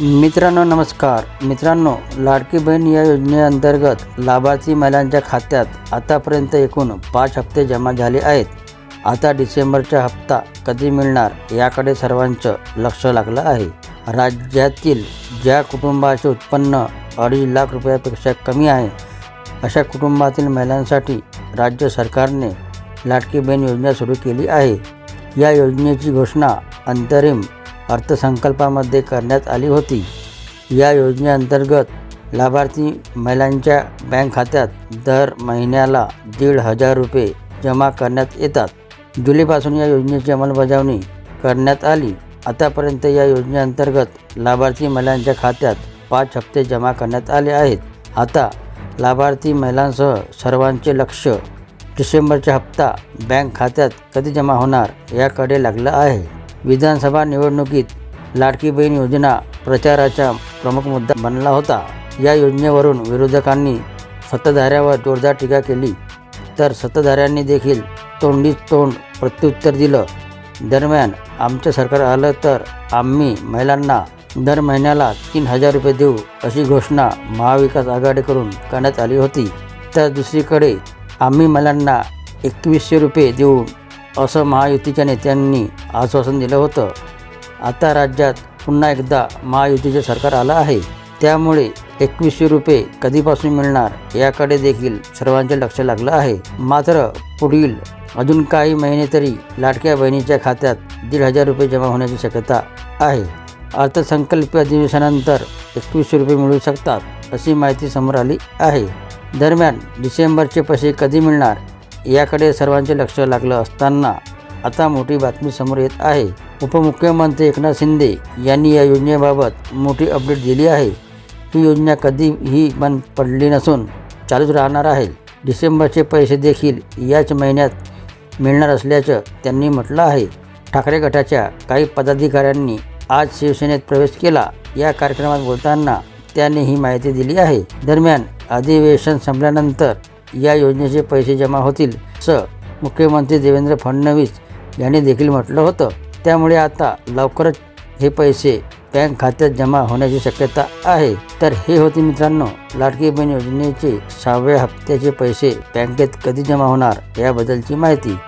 मित्रांनो नमस्कार. मित्रांनो लाडकी बहीण या योजनेअंतर्गत लाभार्थी महिलांच्या खात्यात आतापर्यंत एकूण पाच हप्ते जमा झाले आहेत. आता डिसेंबरचा हप्ता कधी मिळणार याकडे सर्वांचं लक्ष लागलं आहे. राज्यातील ज्या कुटुंबाचे उत्पन्न अडीच लाख रुपयापेक्षा कमी आहे अशा कुटुंबातील महिलांसाठी राज्य सरकारने लाडकी बहीण योजना सुरू केली आहे. या योजनेची घोषणा अंतरिम अर्थसंकल्पामध्ये करण्यात आली होती. या योजनेअंतर्गत लाभार्थी महिलांच्या बँक खात्यात दर महिन्याला दीड हजार रुपये जमा करण्यात येतात. जुलैपासून या योजनेची अंमलबजावणी करण्यात आली. आतापर्यंत या योजनेअंतर्गत लाभार्थी महिलांच्या खात्यात पाच हप्ते जमा करण्यात आले आहेत. आता लाभार्थी महिलांसह सर्वांचे लक्ष डिसेंबरचा हप्ता बँक खात्यात कधी जमा होणार याकडे लागलं आहे. विधानसभा निवडणुकीत लाडकी बहीण योजना प्रचाराचा प्रमुख मुद्दा बनला होता. या योजनेवरून विरोधकांनी सत्ताधाऱ्यावर जोरदार टीका केली. तर सत्ताधाऱ्यांनी देखील तोंडीच तोंड प्रत्युत्तर दिलं. दरम्यान आमचं सरकार आलं तर आम्ही महिलांना दर महिन्याला तीन हजार रुपये देऊ अशी घोषणा महाविकास आघाडीकडून करण्यात आली होती. तर दुसरीकडे आम्ही महिलांना एकवीसशे रुपये देऊ असं महायुतीच्या नेत्यांनी आश्वासन दिलं होतं. आता राज्यात पुन्हा एकदा महायुतीचे सरकार आलं आहे. त्यामुळे एकवीसशे रुपये कधीपासून मिळणार याकडे देखील सर्वांचे लक्ष लागलं आहे. मात्र पुढील अजून काही महिने तरी लाडक्या बहिणीच्या खात्यात दीड हजार रुपये जमा होण्याची शक्यता आहे. अर्थसंकल्पीय अधिवेशनानंतर एकवीसशे रुपये मिळू शकतात अशी माहिती समोर आली आहे. दरम्यान डिसेंबरचे पैसे कधी मिळणार याकडे सर्वांचे लक्ष लागलं असताना आता मोठी बातमी समोर येत आहे. उपमुख्यमंत्री एकनाथ शिंदे यांनी या योजनेबाबत मोठी अपडेट दिली आहे. ही योजना कधीही बंद पडली नसून चालूच राहणार आहे. डिसेंबरचे पैसे देखील याच महिन्यात मिळणार असल्याचं त्यांनी म्हटलं आहे. ठाकरे गटाच्या काही पदाधिकाऱ्यांनी आज शिवसेनेत प्रवेश केला. या कार्यक्रमात बोलताना त्यांनी ही माहिती दिली आहे. दरम्यान अधिवेशन संपल्यानंतर या योजनेचे पैसे जमा होतील असं मुख्यमंत्री देवेंद्र फडणवीस यांनी देखील म्हटलं होतं. त्यामुळे आता लवकरच हे पैसे बँक खात्यात जमा होण्याची शक्यता आहे. तर हे होते मित्रांनो लाडकी बहीण योजनेचे सहाव्या हप्त्याचे पैसे बँकेत कधी जमा होणार याबद्दलची माहिती.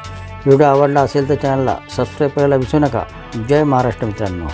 व्हिडिओ आवडला असेल तर चॅनलला सबस्क्राईब करायला विसरू नका. जय महाराष्ट्र मित्रांनो.